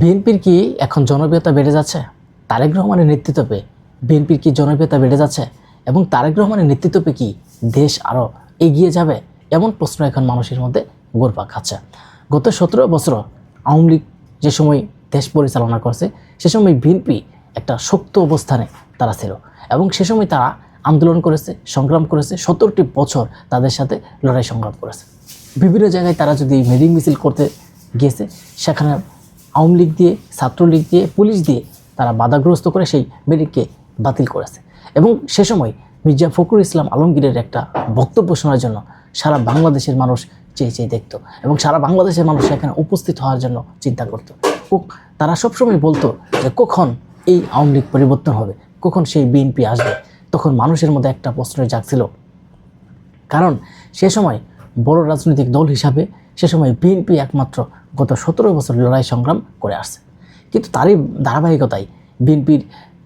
বিএনপির কি এখন জনপ্রিয়তা বেড়ে যাচ্ছে? তারেক রহমানের নেতৃত্বে বিএনপির কি জনপ্রিয়তা বেড়ে যাচ্ছে? এবং তারেক রহমানের নেতৃত্বে কি দেশ আরও এগিয়ে যাবে? এমন প্রশ্ন এখন মানুষের মধ্যে গোরপা খাচ্ছে। গত সতেরো বছর আওয়ামী লীগ যে সময় দেশ পরিচালনা করছে, সে সময় বিএনপি একটা শক্ত অবস্থানে তারা ছিল। এবং সে সময় তারা আন্দোলন করেছে, সংগ্রাম করেছে সত্তরটি বছর তাদের সাথে লড়াই সংগ্রাম করেছে। বিভিন্ন জায়গায় তারা যদি মিটিং মিছিল করতে গিয়েছে, সেখানে আওয়ামী লীগ দিয়ে, ছাত্রলীগ দিয়ে, পুলিশ দিয়ে তারা বাধাগ্রস্ত করে সেই মিটিংকে বাতিল করেছে। এবং সে সময় মির্জা ফখরুল ইসলাম আলমগীরের একটা বক্তব্য শোনার জন্য সারা বাংলাদেশের মানুষ চেয়ে চেয়ে দেখতো এবং সারা বাংলাদেশের মানুষ সেখানে উপস্থিত হওয়ার জন্য চিন্তা করতো। তারা সবসময় বলতো যে কখন এই আওয়ামী লীগ পরিবর্তন হবে, কখন সেই বিএনপি আসবে। তখন মানুষের মধ্যে একটা প্রশ্নের জাগছিল। কারণ সে সময় বড় রাজনৈতিক দল হিসাবে সে সময় বিএনপি একমাত্র গত সতেরো বছর লড়াই সংগ্রাম করে আসছে। কিন্তু তারই ধারাবাহিকতায় বিএনপির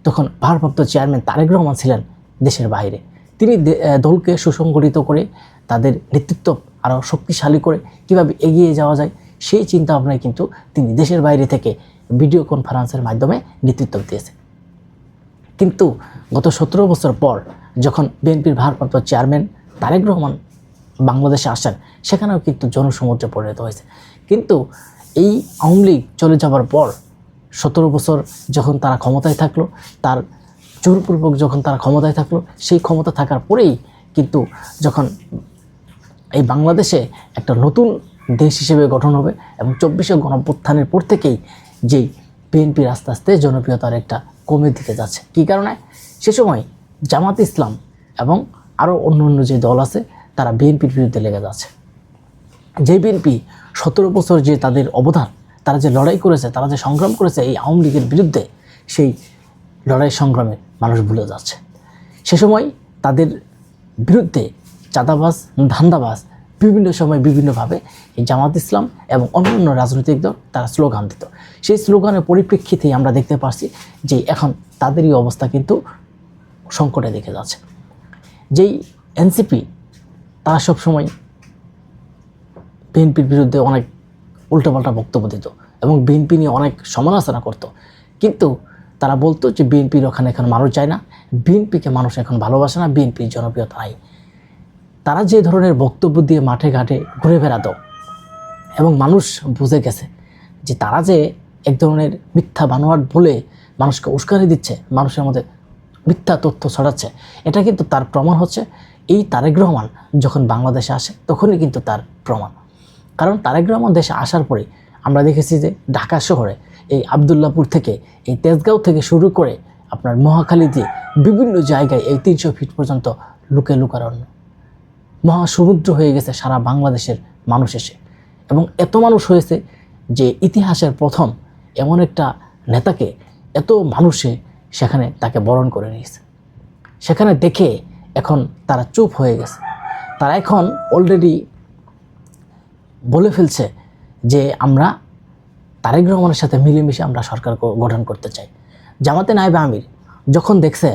তখন ভারপ্রাপ্ত চেয়ারম্যান তারেক রহমান ছিলেন দেশের বাইরে। তিনি দলকে সুসংগঠিত করে, তাদের নেতৃত্ব আরও শক্তিশালী করে কীভাবে এগিয়ে যাওয়া যায়, সেই চিন্তা ভাবনায় কিন্তু তিনি দেশের বাইরে থেকে ভিডিও কনফারেন্সের মাধ্যমে নেতৃত্ব দিয়েছে কিন্তু গত সতেরো বছর পর যখন বিএনপির ভারপ্রাপ্ত চেয়ারম্যান তারেক রহমান বাংলাদেশে আসেন, সেখানেও কিন্তু জনসমুদ্রে পরিণত হয়েছে। কিন্তু এই আওয়ামী লীগ চলে যাওয়ার পর সতেরো বছর যখন তারা ক্ষমতায় থাকল, তার জোরপূর্বক যখন তারা ক্ষমতায় থাকল, সেই ক্ষমতা থাকার পরেই কিন্তু যখন এই বাংলাদেশে একটা নতুন দেশ হিসেবে গঠন হবে এবং চব্বিশে গণঅভ্যুত্থানের পর থেকেই যেই বিএনপির আস্তে আস্তে জনপ্রিয়তার একটা কমে দিতে যাচ্ছে। কী কারণে? সে সময় জামাত ইসলাম এবং আরও অন্য অন্য যে দল আছে তারা বিএনপির বিরুদ্ধে লেগে যাচ্ছে। যে বিএনপি সতেরো বছর যে তাদের অবদান, তারা যে লড়াই করেছে, তারা যে সংগ্রাম করেছে এই আওয়ামী লীগের বিরুদ্ধে, সেই লড়াই সংগ্রামে মানুষ ভুলে যাচ্ছে। সে সময় তাদের বিরুদ্ধে চাঁদাবাজ, ধান্দাবাজ বিভিন্ন সময় বিভিন্নভাবে এই জামাত ইসলাম এবং অন্যান্য রাজনৈতিক দল তারা স্লোগান দিত। সেই স্লোগানের পরিপ্রেক্ষিতেই আমরা দেখতে পাচ্ছি যে এখন তাদেরই অবস্থা কিন্তু সংকটে দেখে যাচ্ছে। যেই এনসিপি তারা সবসময় বিএনপির বিরুদ্ধে অনেক উল্টোপাল্টা বক্তব্য দিত এবং বিএনপি নিয়ে অনেক সমালোচনা করত। কিন্তু তারা বলতো যে বিএনপির ওখানে এখন মানুষ যায় না, বিএনপিকে মানুষ এখন ভালোবাসে না, বিএনপির জনপ্রিয়তা নাই। তারা যে ধরনের বক্তব্য দিয়ে মাঠে ঘাটে ঘুরে বেড়াতো এবং মানুষ বুঝে গেছে যে তারা যে এক ধরনের মিথ্যা বানোয়াট বলে মানুষকে উস্কানি দিচ্ছে, মানুষের মধ্যে মিথ্যা তথ্য ছড়াচ্ছে। এটা কিন্তু তার প্রমাণ হচ্ছে। এই তারেক রহমান যখন বাংলাদেশে আসে, তখনই কিন্তু তার প্রমাণ। কারণ তারেক রহমান দেশে আসার পরে আমরা দেখেছি যে ঢাকা শহরে এই আবদুল্লাপুর থেকে, এই তেজগাঁও থেকে শুরু করে আপনার মহাখালী দিয়ে বিভিন্ন জায়গায় এই তিনশো ফিট পর্যন্ত লুকে লুকারণ্য মহাসমুদ্র হয়ে গেছে সারা বাংলাদেশের মানুষ এসে। এবং এত মানুষ হয়েছে যে ইতিহাসের প্রথম এমন একটা নেতাকে, এত মানুষে সেখানে তাকে বরণ করে নিয়েছে। সেখানে দেখে এখন তারা চুপ হয়ে গেছে। তারা এখন অলরেডি বলে ফেলছে যে আমরা তারেক রহমানের সাথে মিলেমিশে আমরা সরকার গঠন করতে চাই। জামাতে নাইবে আমির যখন দেখছে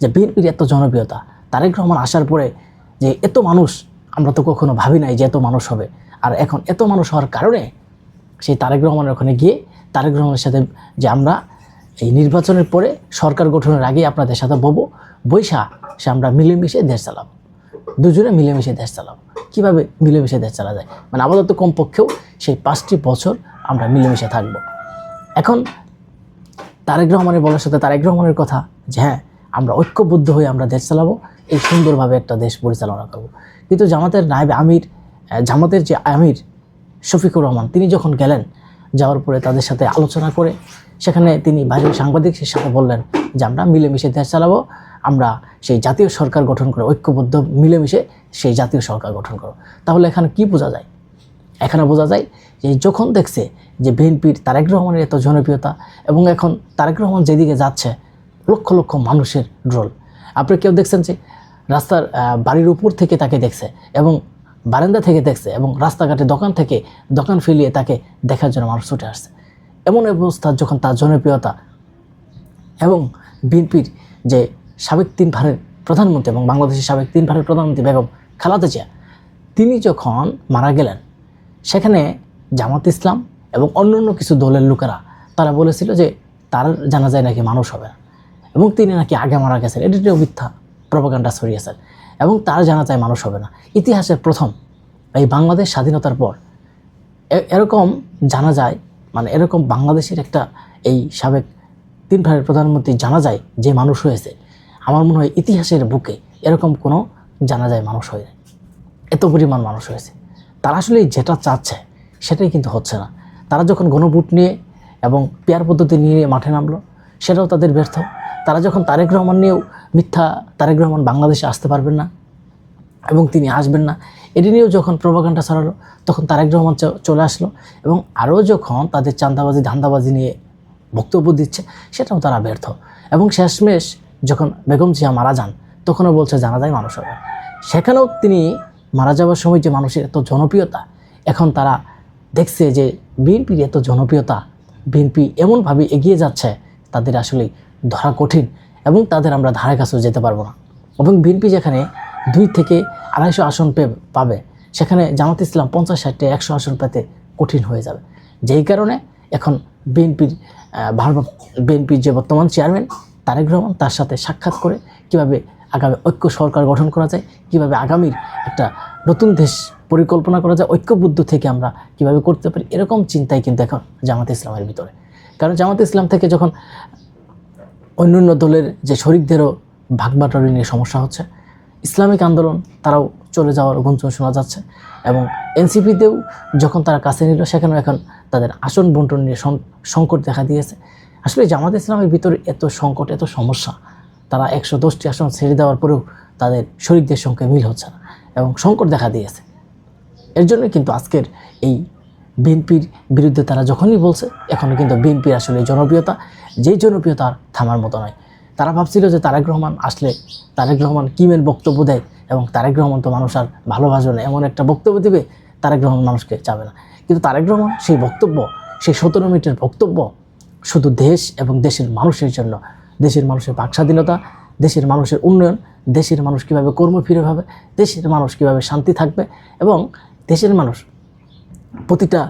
যে বিএনপির এত জনপ্রিয়তা, তারেক রহমান আসার পরে যে এত মানুষ, আমরা তো কখনো ভাবি নাই যে এত মানুষ হবে। আর এখন এত মানুষ হওয়ার কারণে সেই তারেক রহমানের ওখানে গিয়ে তারেক রহমানের সাথে যে আমরা এই নির্বাচনের পরে সরকার গঠনের আগে আপনাদের সাথে ববো, বৈশা, সে আমরা মিলেমিশে দেশ চালাবো। দুজনে মিলেমিশে দেশ চালাবো। কীভাবে মিলেমিশে দেশ চালা যায়? মানে আপাতত কমপক্ষেও সেই পাঁচটি বছর আমরা মিলেমিশে থাকব। এখন তারেক রহমানের বলার সাথে তারেক রহমানের কথা যে হ্যাঁ আমরা ঐক্যবদ্ধ হয়ে আমরা দেশ চালাবো, এই সুন্দরভাবে একটা দেশ পরিচালনা করব। কিন্তু জামাতের নায়েব আমির জামাতের যে আমির শফিকুর রহমান, তিনি যখন গেলেন যাওয়ার পরে তাদের সাথে আলোচনা করে সেখানে তিনি বাইরের সাংবাদিকদের সাথে বললেন যে, আমরা মিলেমিশে দেশ চালাবো, আমরা সেই জাতীয় সরকার গঠন করে, ঐক্যবদ্ধ মিলেমিশে সেই জাতীয় সরকার গঠন করো তাহলে এখানে কি বোঝা যায়? এখানে বোঝা যায় যে যখন দেখছে যে বিএনপির তারেক রহমানের এত জনপ্রিয়তা এবং এখন তারেক রহমান যেদিকে যাচ্ছে, লক্ষ লক্ষ মানুষের রোল আপনি কেউ দেখছেন যে রাস্তার বাড়ির উপর থেকে তাকে দেখছে এবং বারান্দা থেকে দেখছে এবং রাস্তাঘাটে দোকান থেকে দোকান ফেলিয়ে তাকে দেখার জন্য মানুষ ছুটে আসছে। এমন অবস্থা যখন তার জনপ্রিয়তা এবং বিএনপির যে সাবেক তিন ভারের প্রধানমন্ত্রী এবং বাংলাদেশের সাবেক তিন ভারের প্রধানমন্ত্রী বেগম খালাদা জিয়া, তিনি যখন মারা গেলেন, সেখানে জামাত ইসলাম এবং অন্য অন্য কিছু দলের লোকেরা তারা বলেছিল যে তার জানা যায় নাকি মানুষ হবে এবং তিনি নাকি আগে মারা গেছেন। এটিও মিথ্যা। প্রপাগান্ডা ছড়িয়েছেন এবং তার জানা যায় মানুষ হবে না। ইতিহাসের প্রথম, এই বাংলাদেশ স্বাধীনতার পর এরকম জানা যায় মানে এরকম বাংলাদেশের একটা এই সাবেক তিন ভাইয়ের প্রধানমন্ত্রী জানা যায় যে মানুষ হয়েছে। আমার মনে হয় ইতিহাসের বুকে এরকম কোনো জানা যায় মানুষ হয়ে এত পরিমাণ মানুষ হয়েছে। তারা আসলে যেটা চাচ্ছে, সেটাই কিন্তু হচ্ছে না। তারা যখন গণভোট নিয়ে এবং পেয়ার পদ্ধতি নিয়ে মাঠে নামলো, সেটাও তাদের ব্যর্থ। তারা যখন তারেক রহমান নিয়েও মিথ্যা তারেক রহমান বাংলাদেশে আসতে পারবেন না এবং তিনি আসবেন না। এটি নিয়েও যখন প্রভাকাণ্ডা ছড়ালো, তখন তারেক রহমান চলে আসলো এবং আরও যখন তাদের চান্দাবাজি ধান্দাবাজি নিয়ে বক্তব্য দিচ্ছে, সেটাও তারা ব্যর্থ। এবং শেষমেশ যখন বেগম জিয়া মারা যান, তখনও বলছে জানা যায় মানুষ হবে। সেখানেও তিনি মারা যাওয়ার সময় যে মানুষের এত জনপ্রিয়তা, এখন তারা দেখছে যে বিএনপির এত জনপ্রিয়তা, বিএনপি এমনভাবে এগিয়ে যাচ্ছে, তাদের আসলে ধরা কঠিন। এবং তাদের আমরা ধারে কাছেও যেতে পারব না। এবং বিএনপি যেখানে দুই থেকে আড়াইশো আসন পে- পাবে, সেখানে জামাত ইসলাম পঞ্চাশ ষাটটি একশো আসন পেতে কঠিন হয়ে যাবে। যেই কারণে এখন বিএনপির ভারত বিএনপির যে বর্তমান চেয়ারম্যান তারেক রহমান তার সাথে সাক্ষাৎ করে কীভাবে আগামী ঐক্য সরকার গঠন করা যায়, কীভাবে আগামীর একটা নতুন দেশ পরিকল্পনা করা যায়, ঐক্যবদ্ধ থেকে আমরা কীভাবে করতে পারি, এরকম চিন্তাই কিন্তু এখন জামাত ইসলামের ভিতরে। কারণ জামাত ইসলাম থেকে যখন অন্যান্য দলের যে শরিকদেরও ভাগবাটারি নিয়ে সমস্যা হচ্ছে। ইসলামিক আন্দোলন তারাও চলে যাওয়ার গুঞ্জন শোনা যাচ্ছে এবং এনসিপিতেও যখন তারা কাছে নিল, সেখানেও এখন তাদের আসন বন্টন নিয়ে সংকট দেখা দিয়েছে। আসলে জামাত ইসলামের ভিতরে এত সংকট, এত সমস্যা, তারা একশো দশটি আসন ছেড়ে দেওয়ার পরেও তাদের শরিকদের সঙ্গে মিল হচ্ছে না এবং সংকট দেখা দিয়েছে। এর জন্য কিন্তু আজকের এই বিএনপির বিরুদ্ধে তারা যখনই বলছে এখনও কিন্তু বিএনপির আসলে জনপ্রিয়তা, যেই জনপ্রিয়তা থামার মতো নয়। তারা ভাবছিল যে তারেক রহমান আসলে তারেক রহমান কিমের বক্তব্য দেয় এবং তারেক রহমান তো মানুষ আর ভালোবাসবে না, এমন একটা বক্তব্য দেবে, তারেক রহমান মানুষকে চাবে না। কিন্তু তারেক রহমান সেই বক্তব্য, সেই সতেরো মিনিটের বক্তব্য শুধু দেশ এবং দেশের মানুষের জন্য। দেশের মানুষের বাক স্বাধীনতা দেশের মানুষের উন্নয়ন, দেশের মানুষ কীভাবে কর্মফিরে হবে দেশের মানুষ কীভাবে শান্তি থাকবে এবং দেশের মানুষ প্রতিটা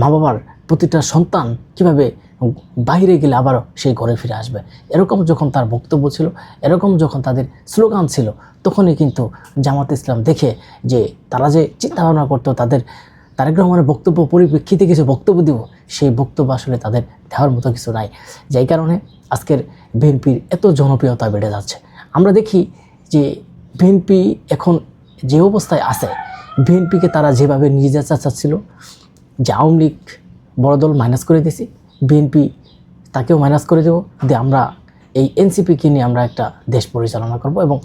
মা বাবার প্রতিটা সন্তান কীভাবে বাইরে গেলে আবারও সেই ঘরে ফিরে আসবে? এরকম যখন তার বক্তব্য ছিল, এরকম যখন তাদের স্লোগান ছিল, তখনই কিন্তু জামাত ইসলাম দেখে যে তারা যে চিন্তা ভাবনা করতো, তাদের, তারেক রহমানের বক্তব্য পরিপ্রেক্ষিতে কিছু বক্তব্য দিব, সেই বক্তব্য আসলে তাদের দেওয়ার মতো কিছু নাই। যাই কারণে আজকের বিএনপির এত জনপ্রিয়তা বেড়ে যাচ্ছে। আমরা দেখি যে বিএনপি এখন যে অবস্থায় আছে বিএনপিকে তারা যেভাবে নিয়ে যেতে চাচ্ছিল, যে আওয়ামী লীগ বড় দল মাইনাস করে দিয়েছি, বিএনপি তাকেও মাইনাস করে দেবো, দিয়ে আমরা এই এনসিপিকে নিয়ে আমরা একটা দেশ পরিচালনা করব এবং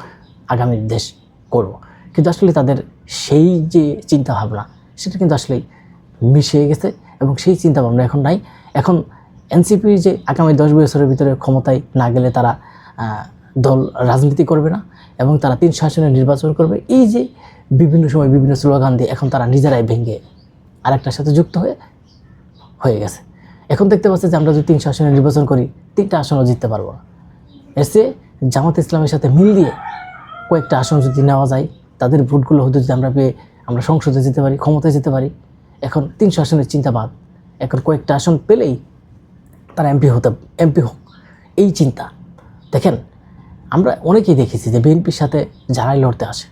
আগামীর দেশ করব। কিন্তু আসলে তাদের সেই যে চিন্তা ভাবনা সেটা কিন্তু আসলে মিশে গেছে এবং সেই চিন্তা ভাবনা এখন নাই। এখন এনসিপি যে আগামী দশ বছরের ভিতরে ক্ষমতায় না গেলে তারা দল রাজনীতি করবে না এবং তারা তিন শাসনে নির্বাচন করবে। এই যে বিভিন্ন সময় বিভিন্ন স্লোগান দিয়ে এখন তারা নিজেরাই ভেঙে আরেকটার সাথে যুক্ত হয়ে হয়ে গেছে। এখন দেখতে পাচ্ছি যে আমরা যদি তিনশো আসনে নির্বাচন করি, তিনটা আসনও জিততে পারব না। এসে জামাত ইসলামের সাথে মিল দিয়ে কয়েকটা আসন যদি নেওয়া যায়, তাদের ভোটগুলো হয়তো যদি আমরা পেয়ে আমরা সংসদে যেতে পারি, ক্ষমতায় যেতে পারি, এখন তিনশো আসনের চিন্তাবাদ এখন কয়েকটা আসন পেলেই তারা এমপি হতে, এমপি হোক। এই চিন্তা। দেখেন, আমরা অনেকেই দেখেছি যে বিএনপির সাথে যারাই লড়তে আসে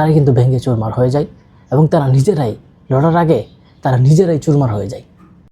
তারা কিন্তু ভেঙে চুরমার হয়ে যায় এবং তারা নিজেরাই লড়ার আগে তারা নিজেরাই চুরমার হয়ে যায়।